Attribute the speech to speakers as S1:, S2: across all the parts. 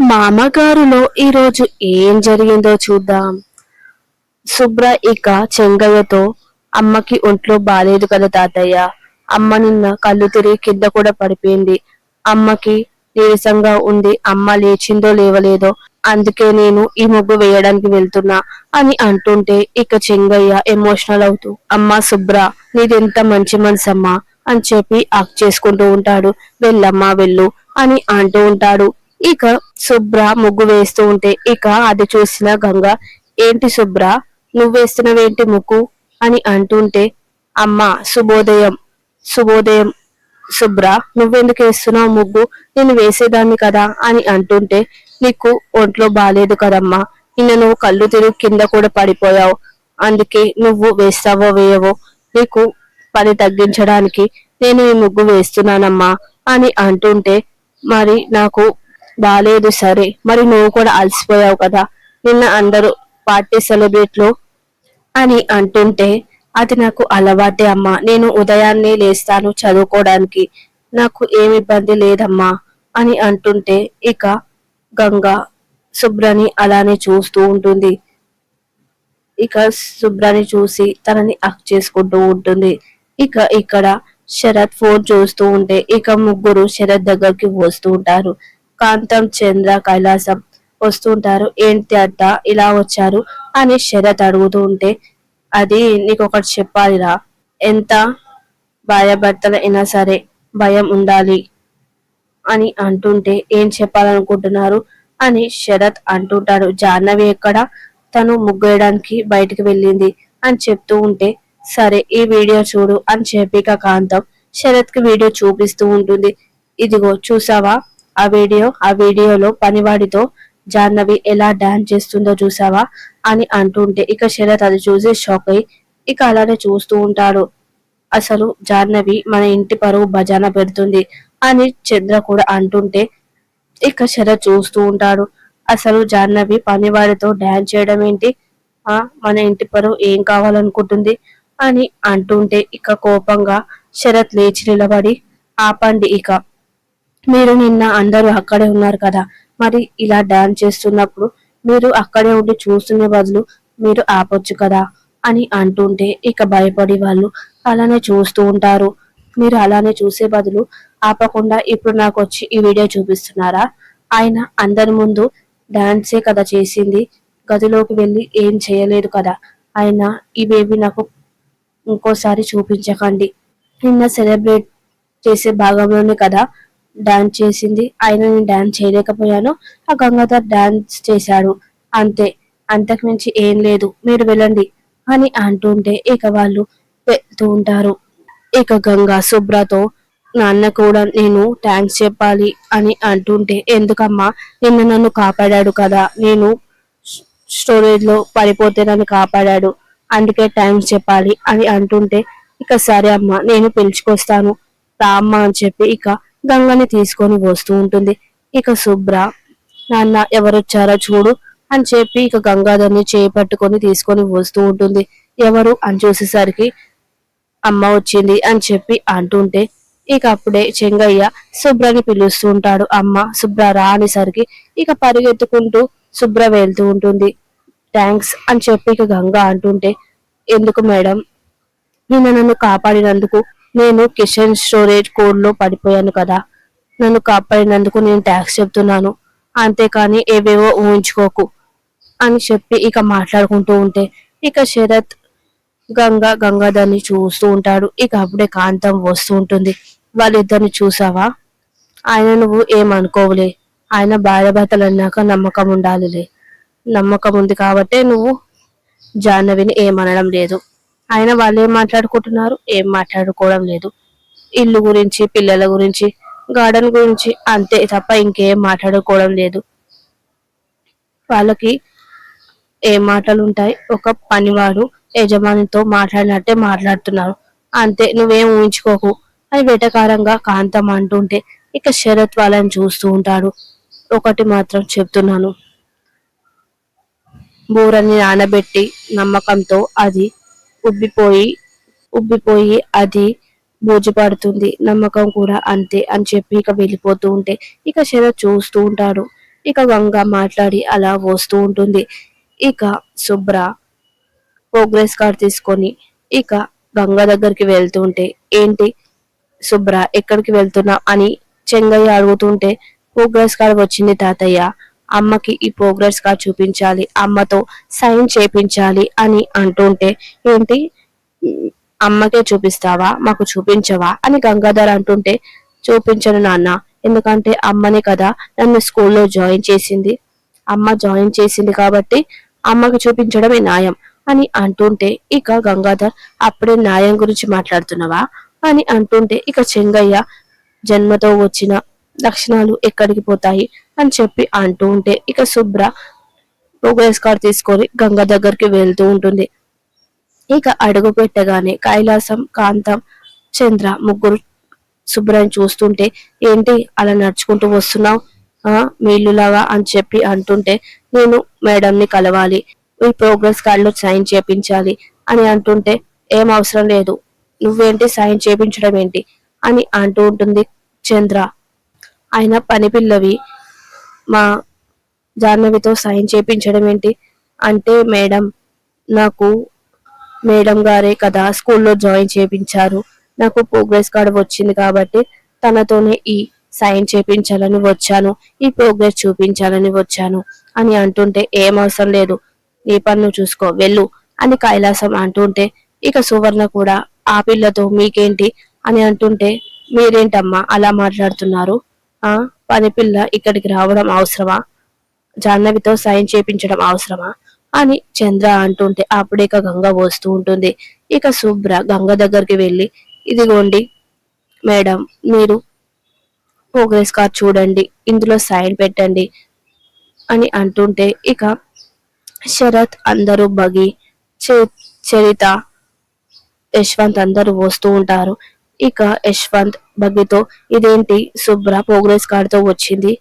S1: మామగారులో ఈరోజు ఏం జరిగిందో చూద్దాం. శుభ్ర ఇక చెంగయ్యతో అమ్మకి ఒంట్లో బాలేదు కదా తాతయ్య. అమ్మ నిన్న కళ్ళు తిరిగి కింద కూడా పడిపోయింది. అమ్మకి నీరసంగా ఉంది అమ్మ లేచిందో లేవలేదో అందుకే నేను ఈ ముగ్గు వేయడానికి వెళ్తున్నా అని అంటుంటే ఇక చెంగయ్య ఎమోషనల్ అవుతూ అమ్మా శుభ్ర నీదెంత మంచి మనసమ్మా అని చెప్పి ఆక్ చేసుకుంటూ ఉంటాడు. వెళ్ళమ్మా వెళ్ళు అని అంటూ ఉంటాడు. ఇక శుభ్ర ముగ్గు వేస్తూ ఉంటే ఇక అది చూసిన గంగ ఏంటి శుభ్ర? నువ్వు వేస్తున్నావేంటి ముగ్గు? అని అంటుంటే అమ్మ శుభోదయం శుభోదయం శుభ్ర నువ్వెందుకు వేస్తున్నావు ముగ్గు? నేను వేసేదాన్ని కదా అని అంటుంటే నీకు ఒంట్లో బాగాలేదు కదమ్మా నిన్న నువ్వు కళ్ళు తిరిగి కింద కూడా పడిపోయావు అందుకే నువ్వు వేస్తావో వేయవో నీకు పని తగ్గించడానికి నేను ఈ ముగ్గు వేస్తున్నానమ్మా అని అంటుంటే మరి నాకు బాలేదు సరే. మరి నువ్వు కూడా అలసిపోయావు కదా. నిన్న అందరూ పార్టీ సెలబ్రేట్లు అని అంటుంటే అది నాకు అలవాటే అమ్మా. నేను ఉదయాన్నే లేస్తాను చదువుకోవడానికి. నాకు ఏమి ఇబ్బంది లేదమ్మా అని అంటుంటే ఇక గంగ శుభ్రని అలానే చూస్తూ ఉంటుంది. ఇక శుభ్రని చూసి తనని అక్ చేసుకుంటూ ఉంటుంది. ఇక ఇక్కడ శరత్ ఫోన్ చూస్తూ ఉంటే ఇక ముగ్గురు శరత్ దగ్గరికి వస్తూ ఉంటారు. కాంతం చంద్ర కైలాసం వస్తుంటారు. ఏంటి అత్త ఇలా వచ్చారు అని శరత్ అడుగుతూ ఉంటే అది నీకు ఒకటి చెప్పాలిరా. ఎంత భార్యాభర్తలు అయినా సరే భయం ఉండాలి అని అంటుంటే ఏం చెప్పాలనుకుంటున్నారు అని శరత్ అంటుంటాడు. జాహ్నవి ఎక్కడ? తను ముగ్గేయడానికి బయటికి వెళ్ళింది అని చెప్తూ ఉంటే సరే ఈ వీడియో చూడు అని చెప్పిక కాంతం శరత్కి వీడియో చూపిస్తూ ఉంటుంది. ఇదిగో చూసావా? ఆ వీడియో ఆ వీడియోలో పనివాడితో జాహ్నవి ఎలా డాన్స్ చేస్తుందో చూసావా అని అంటుంటే ఇక శరత్ అది చూసి షాక్ అయి ఇక అలానే చూస్తూ ఉంటాడు. అసలు జాహ్నవి మన ఇంటి పరువు భజన పెడుతుంది అని చంద్ర కూడా అంటుంటే ఇక శరత్ చూస్తూ ఉంటాడు. అసలు జాహ్నవి పనివాడితో డాన్స్ చేయడం ఏంటి? ఆ మన ఇంటి పరువు ఏం కావాలనుకుంటుంది? అని అంటుంటే ఇక కోపంగా శరత్ లేచి నిలబడి ఆపండి ఇక. మీరు నిన్న అందరూ అక్కడే ఉన్నారు కదా. మరి ఇలా డాన్స్ చేస్తున్నప్పుడు మీరు అక్కడే ఉండి చూస్తున్న బదులు మీరు ఆపొచ్చు కదా అని అంటుంటే ఇక భయపడి వాళ్ళు అలానే చూస్తూ ఉంటారు. మీరు అలానే చూసే బదులు ఆపకుండా ఇప్పుడు నాకు వచ్చి ఈ వీడియో చూపిస్తున్నారా? ఆయన అందరి ముందు డాన్సే కదా చేసింది. గదిలోకి వెళ్ళి ఏం చేయలేదు కదా. ఆయన ఈ బేబీ నాకు ఇంకోసారి చూపించకండి. నిన్న సెలబ్రేట్ చేసే భాగంలోనే కదా డాన్స్ చేసింది. ఆయన నేను డాన్స్ చేయలేకపోయాను. ఆ గంగాధర్ డాన్స్ చేశాడు. అంతే. అంతకు మించి ఏం లేదు. మీరు వెళ్ళండి అని అంటుంటే ఇక వాళ్ళు వెళ్తూ ఉంటారు. ఇక గంగా శుభ్రతో నాన్న కూడా నేను థ్యాంక్స్ చెప్పాలి అని అంటుంటే ఎందుకమ్మా? నిన్న నన్ను కాపాడాడు కదా. నేను స్టోరేజ్లో పడిపోతే నన్ను కాపాడాడు. అందుకే థ్యాంక్స్ చెప్పాలి అని అంటుంటే ఇక సరే అమ్మా నేను పిలుచుకొస్తాను. రామ్మా అని చెప్పి ఇక గంగని తీసుకొని వస్తూ ఉంటుంది. ఇక శుభ్ర నాన్న ఎవరొచ్చారో చూడు అని చెప్పి ఇక గంగాధర్ని చేపట్టుకొని తీసుకొని వస్తూ ఉంటుంది. ఎవరు? అని చూసేసరికి అమ్మ వచ్చింది అని చెప్పి అంటుంటే ఇక అప్పుడే చెంగయ్య శుభ్రని పిలుస్తూ ఉంటాడు. అమ్మ శుభ్ర రా అనేసరికి ఇక పరిగెత్తుకుంటూ శుభ్ర వెళ్తూ ఉంటుంది. థ్యాంక్స్ అని చెప్పి ఇక గంగ అంటుంటే ఎందుకు మేడం? నిన్న నన్ను కాపాడినందుకు నేను కిషన్ స్టోరేజ్ కోడ్లో పడిపోయాను కదా. నన్ను కాపాడినందుకు నేను ట్యాక్స్ చెప్తున్నాను. అంతేకాని ఏవేవో ఊహించుకోకు అని చెప్పి ఇక మాట్లాడుకుంటూ ఉంటే ఇక శరత్ గంగా గంగాధర్ని చూస్తూ ఉంటాడు. ఇక అప్పుడే కాంతం వస్తూ ఉంటుంది. వాళ్ళిద్దరిని చూసావా? ఆయన నువ్వు ఏమనుకోవులే. ఆయన భార్యభర్తలు అన్నాక నమ్మకం ఉండాలిలే. నమ్మకం ఉంది కాబట్టే నువ్వు జాహ్నవిని ఏమనడం లేదు. ఆయన వాళ్ళు ఏం మాట్లాడుకుంటున్నారు ఏం మాట్లాడుకోవడం లేదు. ఇల్లు గురించి పిల్లల గురించి గార్డెన్ గురించి అంతే తప్ప ఇంకేం మాట్లాడుకోవడం లేదు. వాళ్ళకి ఏ మాటలు ఉంటాయి ఒక పనివాడు యజమానితో మాట్లాడినట్టే మాట్లాడుతున్నారు. అంతే నువ్వేం ఊహించుకోకు. అని వెటకారంగా కాంతం అంటుంటే ఇక శరత్ వాళ్ళని చూస్తూ ఉంటాడు. ఒకటి మాత్రం చెప్తున్నాను. బూరని నానబెట్టి నమ్మకంతో అది ఉబ్బిపోయి ఉబ్బిపోయి అది బోజుపడుతుంది. నమ్మకం కూడా అంతే అని చెప్పి ఇక వెళ్ళిపోతూ ఉంటే ఇక శరత్ చూస్తూ ఉంటాడు. ఇక గంగ మాట్లాడి అలా వస్తూ ఉంటుంది. ఇక శుభ్ర ప్రోగ్రెస్ కార్డ్ తీసుకొని ఇక గంగ దగ్గరికి వెళ్తుంటే ఏంటి శుభ్ర ఎక్కడికి వెళ్తున్నా అని చెంగయ్య అడుగుతుంటే ప్రోగ్రెస్ కార్డ్ వచ్చింది తాతయ్య. అమ్మకి ఈ ప్రోగ్రెస్గా చూపించాలి అమ్మతో సైన్ చేపించాలి అని అంటుంటే ఏంటి? అమ్మకే చూపిస్తావా? మాకు చూపించవా? అని గంగాధర్ అంటుంటే చూపించను నాన్న. ఎందుకంటే అమ్మనే కదా నన్ను స్కూల్లో జాయిన్ చేసింది. అమ్మ జాయిన్ చేసింది కాబట్టి అమ్మకి చూపించడమే న్యాయం అని అంటుంటే ఇక గంగాధర్ అప్పుడే న్యాయం గురించి మాట్లాడుతున్నావా? అని అంటుంటే ఇక చెంగయ్య జన్మతో వచ్చిన లక్షణాలు ఎక్కడికి పోతాయి అని చెప్పి అంటూ ఉంటే ఇక శుభ్ర ప్రోగ్రెస్ కార్డ్ తీసుకొని గంగ దగ్గరికి వెళ్తూ ఉంటుంది. ఇక అడుగు పెట్టగానే కైలాసం కాంతం చంద్ర ముగ్గురు శుభ్రం చూస్తుంటే ఏంటి అలా నడుచుకుంటూ వస్తున్నావు? ఆ మీళ్ళులాగా అని చెప్పి అంటుంటే నేను మేడంని కలవాలి. ఈ ప్రోగ్రెస్ కార్డులో సైన్ చేపించాలి. అని అంటుంటే ఏం అవసరం లేదు. నువ్వేంటి సైన్ చేపించడం ఏంటి? అని అంటూ ఉంటుంది చంద్ర. ఆయన పని పిల్లవి మా జాహ్నవితో సైన్ చేపించడం ఏంటి? అంటే మేడం నాకు మేడం గారే కదా స్కూల్లో జాయిన్ చేపించారు. నాకు ప్రోగ్రెస్ కార్డు వచ్చింది కాబట్టి తనతోనే ఈ సైన్ చేపించాలని వచ్చాను. ఈ ప్రోగ్రెస్ చూపించాలని వచ్చాను అని అంటుంటే ఏం అవసరం లేదు. నీ పన్ను చూసుకో వెళ్ళు అని కైలాసం అంటుంటే ఇక సువర్ణ కూడా ఆ పిల్లతో మీకేంటి? అని అంటుంటే మీరేంటమ్మా అలా మాట్లాడుతున్నారు? ఆ? పనిపిల్ల ఇక్కడికి రావడం అవసరమా? జాహ్నవితో సైన్ చేపించడం అవసరమా? అని చంద్ర అంటుంటే అప్పుడే ఇక గంగ వస్తూ ఉంటుంది. ఇక శుభ్ర గంగ దగ్గరికి వెళ్ళి ఇదిగోండి మేడం మీరు ప్రోగ్రెస్ కార్డ్ చూడండి ఇందులో సైన్ పెట్టండి అని అంటుంటే ఇక శరత్ అందరూ బగి చరిత యశ్వంత్ అందరూ వస్తూ ఉంటారు. ఇక యశ్వంత్ బగ్గితో ఇదేంటి శుభ్ర ప్రోగ్రెస్ కార్డుతో వచ్చింది?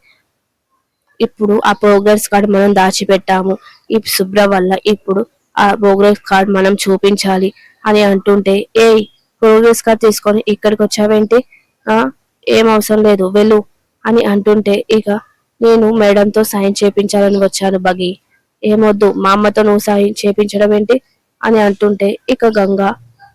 S1: ఇప్పుడు ఆ ప్రోగ్రెస్ కార్డ్ మనం దాచిపెట్టాము. ఈ శుభ్ర వల్ల ఇప్పుడు ఆ ప్రోగ్రెస్ కార్డ్ మనం చూపించాలి. అని అంటుంటే ఏ ప్రోగ్రెస్ కార్డ్ తీసుకొని ఇక్కడికి వచ్చావేంటి? ఆ ఏం అవసరం లేదు వెళ్ళు. అని అంటుంటే ఇక నేను మేడంతో సైన్ చేపించాలని వచ్చాను బగి ఏమొద్దు మా అమ్మతో నువ్వు సైన్ చేపించడం ఏంటి? అని అంటుంటే ఇక గంగా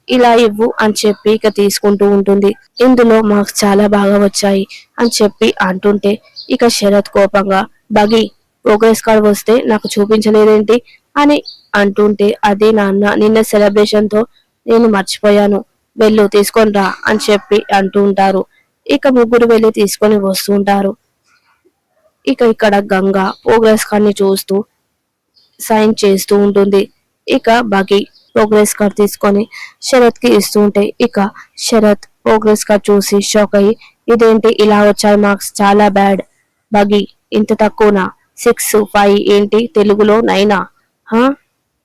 S1: ఇలా ఇవ్వు అని చెప్పి ఇక తీసుకుంటూ ఉంటుంది. ఇందులో మార్క్స్ చాలా బాగా వచ్చాయి అని చెప్పి అంటుంటే ఇక శరత్ కోపంగా బగి ప్రోగ్రెస్ కార్డ్ వస్తే నాకు చూపించలేదేంటి? అని అంటుంటే అదే నాన్న నిన్న సెలబ్రేషన్తో నేను మర్చిపోయాను. వెళ్ళు తీసుకొని రా అని చెప్పి అంటూ ఉంటారు. ఇక ముగ్గురు వెళ్ళి తీసుకొని వస్తుంటారు ఇక ఇక్కడ గంగ ప్రోగ్రెస్ కార్డ్ని చూస్తూ సైన్ చేస్తూ ఉంటుంది. ఇక బగి ప్రోగ్రెస్ కార్డ్ తీసుకొని శరత్కి ఇస్తూ ఇక శరత్ ప్రోగ్రెస్ కార్డ్ చూసి షాక్ అయ్యి ఇదేంటి ఇలా వచ్చాయి మార్క్స్ చాలా బ్యాడ్. బగి ఇంత తక్కువనా? సిక్స్ ఫైవ్ ఏంటి? తెలుగులో నైనా? హా?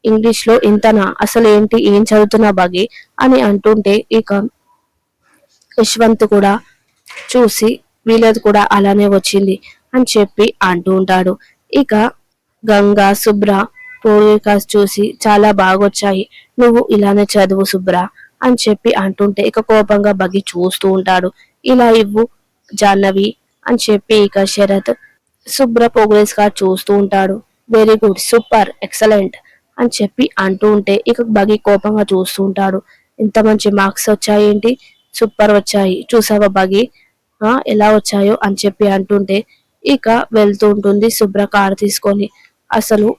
S1: ఇంగ్లీష్లో ఇంతనా? అసలు ఏంటి? ఏం చదువుతున్నా బగి? అని అంటుంటే ఇక యశ్వంత్ కూడా చూసి వీళ్ళది కూడా అలానే వచ్చింది అని చెప్పి అంటూ ఉంటాడు. ఇక గంగా శుభ్ర పూర్వికాస్ చూసి చాలా బాగొచ్చాయి. నువ్వు ఇలానే చదువు శుభ్ర అని చెప్పి అంటుంటే ఇక కోపంగా బగ్గి చూస్తూ ఉంటాడు. ఇలా ఇవ్వు జాహ్నవి అని చెప్పి ఇక శరత్ శుభ్ర ప్రోగ్రెస్ కార్డ్ చూస్తూ ఉంటాడు. వెరీ గుడ్ సూపర్ ఎక్సలెంట్ అని చెప్పి అంటూ ఉంటే ఇక బగి కోపంగా చూస్తూ ఉంటాడు. ఇంత మంచి మార్క్స్ వచ్చాయి ఏంటి? సూపర్ వచ్చాయి. చూసావా బగి? ఎలా వచ్చాయో అని చెప్పి అంటుంటే ఇక వెళ్తూ ఉంటుంది శుభ్ర కారు తీసుకొని. అసలు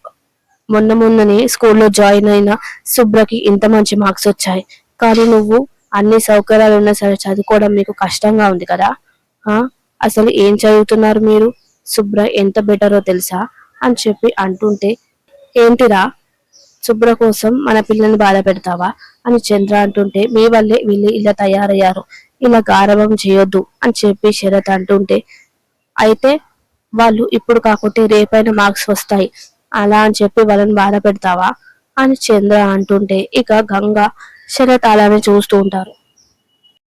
S1: మొన్న మొన్ననే స్కూల్లో జాయిన్ అయిన శుభ్రకి ఇంత మంచి మార్క్స్ వచ్చాయి. కానీ నువ్వు అన్ని సౌకర్యాలు ఉన్నా సరే చదువుకోవడం మీకు కష్టంగా ఉంది కదా? అసలు ఏం చదువుతున్నారు మీరు? శుభ్ర ఎంత బెటరో తెలుసా? అని చెప్పి అంటుంటే ఏంటిరా? శుభ్ర కోసం మన పిల్లల్ని బాధ పెడతావా? అని చంద్ర అంటుంటే మీ వల్లే వీళ్ళు ఇలా తయారయ్యారు. ఇలా గారవం చేయొద్దు. అని చెప్పి శరత్ అంటుంటే అయితే వాళ్ళు ఇప్పుడు కాకుంటే రేపైన మార్క్స్ వస్తాయి. అలా అని చెప్పి వాళ్ళని బాధ పెడతావా? అని చంద్ర అంటుంటే ఇక గంగ శరత్ అలానే చూస్తూ ఉంటారు.